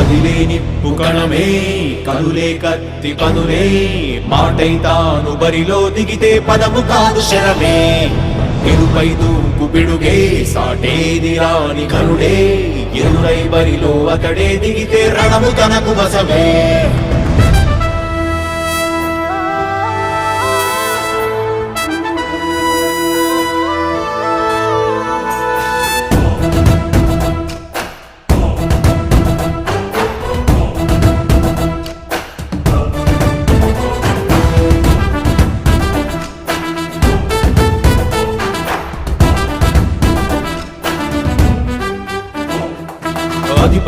కదిలేని పుకణమే కనులే కత్తి పనులే మాటై తాను బరిలో దిగితే పదము కాదు శరమే. ఎరుపై దూకు పిడుగే సాటేది రాని కనుడే ఎరుడై బరిలో అతడే దిగితే రణము తనకు వసమే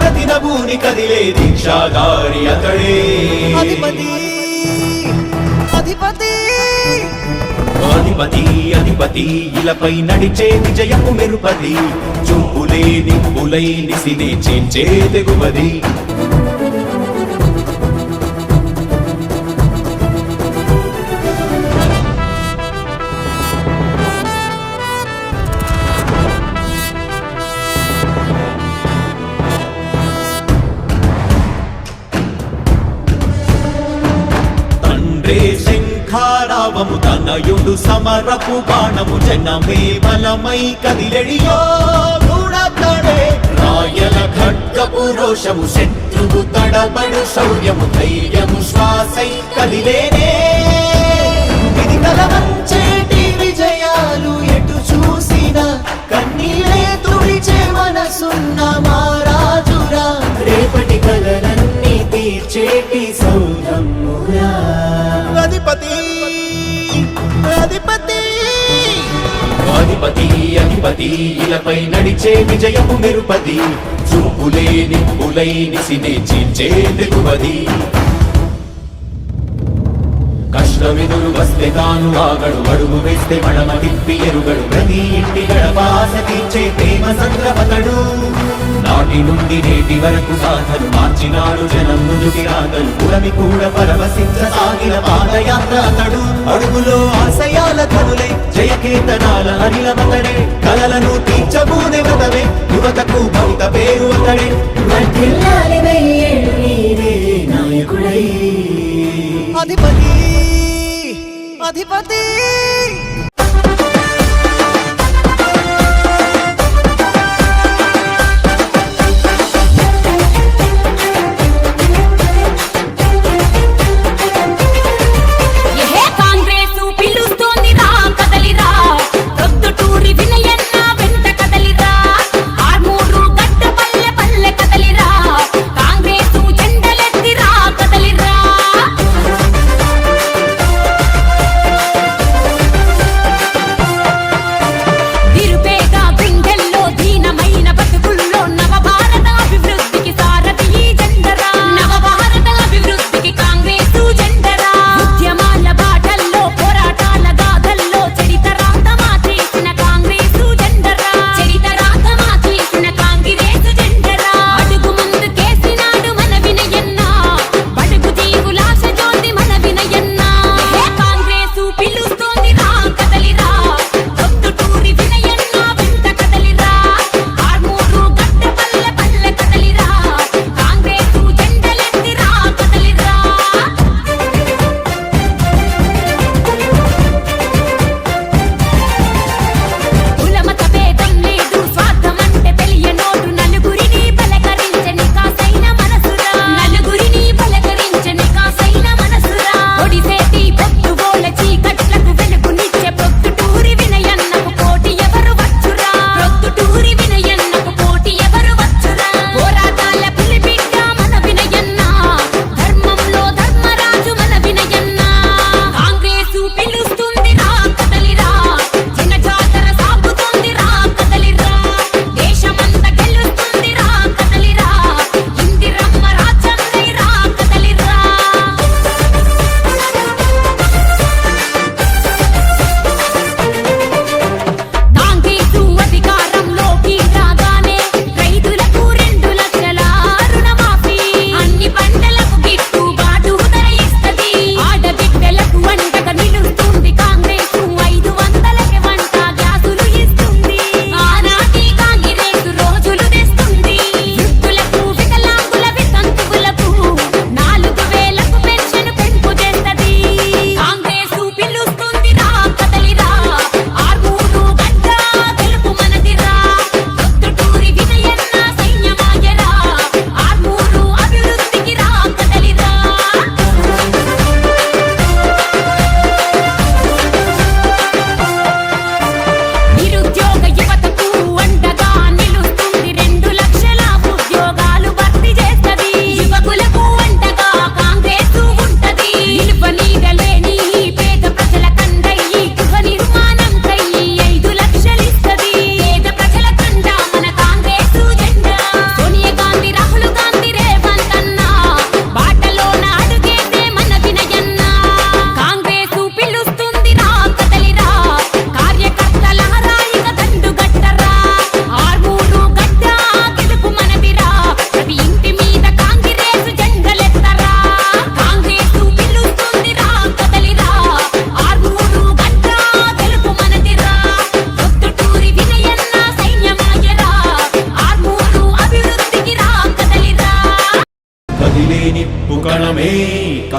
ప్రతి నభూని కదిలే దీక్షాగారి అతడే. అధిపతి అధిపతి. అధిపతి అధిపతి ఇలపై నడిచే విజయము మెరుపది చూపులే నిప్పులై నిసినే చేంచే తెగువది. తండ్రే శంఖారావము తనయుడు సమరపు బాణము జనమే బలమై కదిలెడియో గుణతడే. రాయల ఖడ్గపు రోషము శత్రువు తడబడు శౌర్యము ధైర్యము శ్వాసై కదిలేనే. ఇది కలవంచేటి విజయాలు ఎటు చూసిన కన్నీరే తుడిచే మనసున్న అధిపతి ఇలపై నడిచే విజయము మెరుపది చూపులే నిప్పులై నిసినే చీల్చే తెగువది కష్టమెదురు వస్తే తాను ఆగడు అడుగు వేస్తే మడమ తిప్పి ఎరుగడు. ప్రతి ఇంటి గడపాస తీర్చే ప్రేమ సంద్రపతడు. నాటి నుండి నేటి వరకు గాథలు మార్చినాడు జనం నుదుటి రాగలు పురమి కూడా పరవశించ సాగిన పాదయాత్ర అతడు. అడుగులో ఆశయాల కనులై జయకేతనాల అనిలమతడే కలలను తీర్చబూనే వ్రతమే యువతకు భవిత పేరు అతడే. అధిపతి అధిపతి!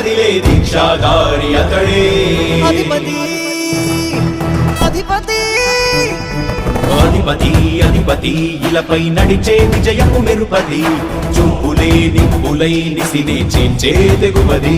కదిలే దీక్షాగారి అతడే అధిపతి అధిపతి అధిపతి అధిపతి ఇలపై నడిచే విజయము మెరుపది చూపులే నిప్పులై నిసినే చేంచే తెగువది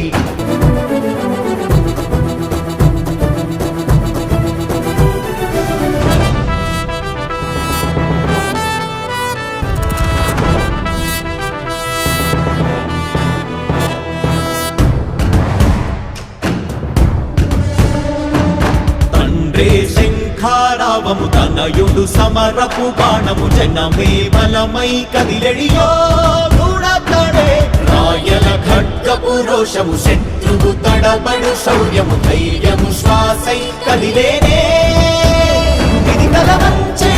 శంఖారావము తనయుడు సమరపు బాణము జనమే బలమై కదిలెడియో నూడతడే రాయల ఖడ్గపు రోషము శత్రువు తడబడు శౌర్యము ధైర్యము శ్వాసై కదిలేనే. ఇది కలవంచే